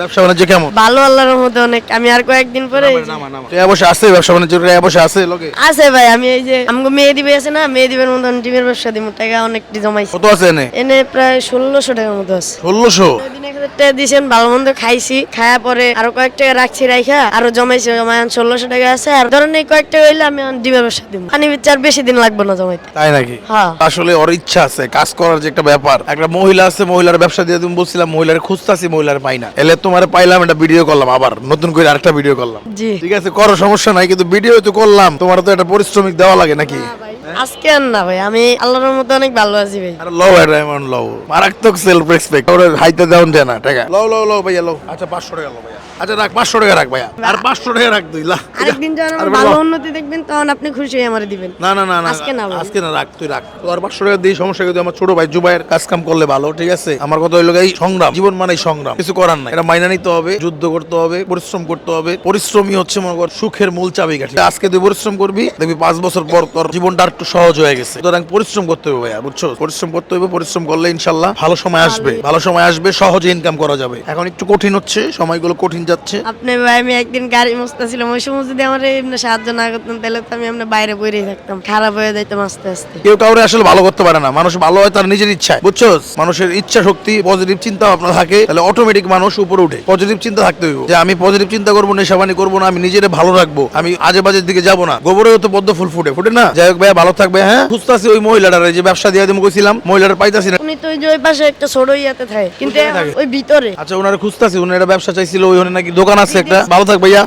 ব্যবসা বাণিজ্য কেমন? ভালো আল্লাহর মধ্যে অনেক। আমি আর কয়েকদিন পরে অবশ্যই আছে ব্যবসা বাণিজ্য পয়সা আছে লোকে আছে ভাই আমি এই যে আমাকে মেয়ে দিবে আছে না মেয়ে দিবের মতন ডিমের ব্যবসা দিব টাকা অনেকটি জমাইছি। কত আছে এনে? এনে প্রায় ষোলোশো টাকার মতো আছে। ষোলোশো? হাজার টাকা দিয়েছেন ভালো মন্দ খাইছি। খাওয়া পরে আরও কয়েক টাকা রাখছি রাইখা আরও জমাইছি জমাই ষোলোশো টাকা আছে। আর ধরেন এই কয়েক টাকা হইলে আমি ডিমের ব্যবসা দিব পানি বিচার বেশি দিন লাগবে না জমাইতে। তাই নাকি? হ্যাঁ। আসলে ওর ইচ্ছা আছে কাজ করার যে একটা ব্যাপার। একটা মহিলা আছে মহিলার ব্যবসা দিয়ে তুমি বলছিলাম মহিলার খুঁজতাছি মহিলার পাই না। এলে তোমার পাইলাম একটা ভিডিও করলাম আবার নতুন করে আরেকটা ভিডিও করলাম। জি। ঠিক আছে করো সমস্যা নাই কিন্তু ভিডিও তো করলাম। তোমার তো একটা পরিশ্রমিক দেওয়া লাগে নাকি? আজকে আর না ভাই আমি আল্লাহর মতো অনেক ভালো আছি ভাই। আর লও এটা এমন লও। মারাত্মক সেলফ রেসপেক্ট ওরে হাইতে না টাকা লও লও লও ভাইয়া লও। আচ্ছা পাঁচশো টাকা লও ভাইয়া। আচ্ছা রাখ পাঁচশো টাকা রাখ ভাইয়া। আর পাঁচশো টাকা রাখ দুই লাখ আরেকদিন যখন আমার ভালো উন্নতি দেখবেন তখন আপনি খুশি হয়ে আমার দিবেন। না না না না আজকে না আজকে না রাখ তুই রাখ। তো আর পাঁচশো টাকা দিই সমস্যা কিন্তু আমার ছোট ভাই জুবাইয়ের কাজ কাম করলে ভালো ঠিক আছে? আমার কথা হইল এই সংগ্রাম। জীবন মানে সংগ্রাম। কিছু করার নাই। এটা মাইনা নিতে হবে যুদ্ধ করতে হবে পরিশ্রম করতে হবে। পরিশ্রমই হচ্ছে মনে কর সুখের মূল চাবিকাঠি। আজকে তুই পরিশ্রম করবি দেখবি পাঁচ বছর পর তোর জীবনটা একটু সহজ হয়ে গেছে। সুতরাং পরিশ্রম করতে হবে ভাইয়া বুঝছ? পরিশ্রম করতে হবে পরিশ্রম করলে ইনশাল্লাহ ভালো সময় আসবে। ভালো সময় আসবে সহজে ইনকাম করা যাবে। এখন একটু কঠিন হচ্ছে সময়গুলো কঠিন যাচ্ছে। আপনি ভাই আমি একদিন গাড়ি মুছতেছিলাম ওই সময় যদি আমার এমনি সাহায্য না করতেন তাহলে তো আমি এমনি বাইরে বইরেই থাকতাম। খারাপ হয়ে যাইতাম আস্তে আস্তে। কেউ কাউরে আসলে ভালো করতে পারে না। মানুষ ভালো হয় তার নিজের ইচ্ছায় বুঝছ? মানুষের ইচ্ছা শক্তি পজিটিভ চিন্তা ভাবনা থাকে তাহলে অটোমেটিক মানুষ উপরে উঠে। পজিটিভ চিন্তা থাকতে হইব। যে আমি পজিটিভ চিন্তা করব নেশাবানি করব না আমি নিজেরে ভালো রাখব আমি আজে বাজের দিকে যাব না। গোবরেও তো পদ্ম ফুল ফুটে ফুটে না? যাই হোক ভাইয়া ভালো থাকবে হ্যাঁ? খুঁজতাছি ওই মহিলাটার যে ব্যবসা দিয়ে দিতে কইছিলাম মহিলাটা পাইতাছি না। উনি তো ওই যে ওই পাশে একটা ছোট ইয়াতে থাকে কিন্তু ওই ভিতরে। আচ্ছা ওনারে খুঁজতাছি উনি একটা ব্যবসা চাইছিল ওই নাকি দোকান আছে একটা। ভালো থাক ভাইয়া।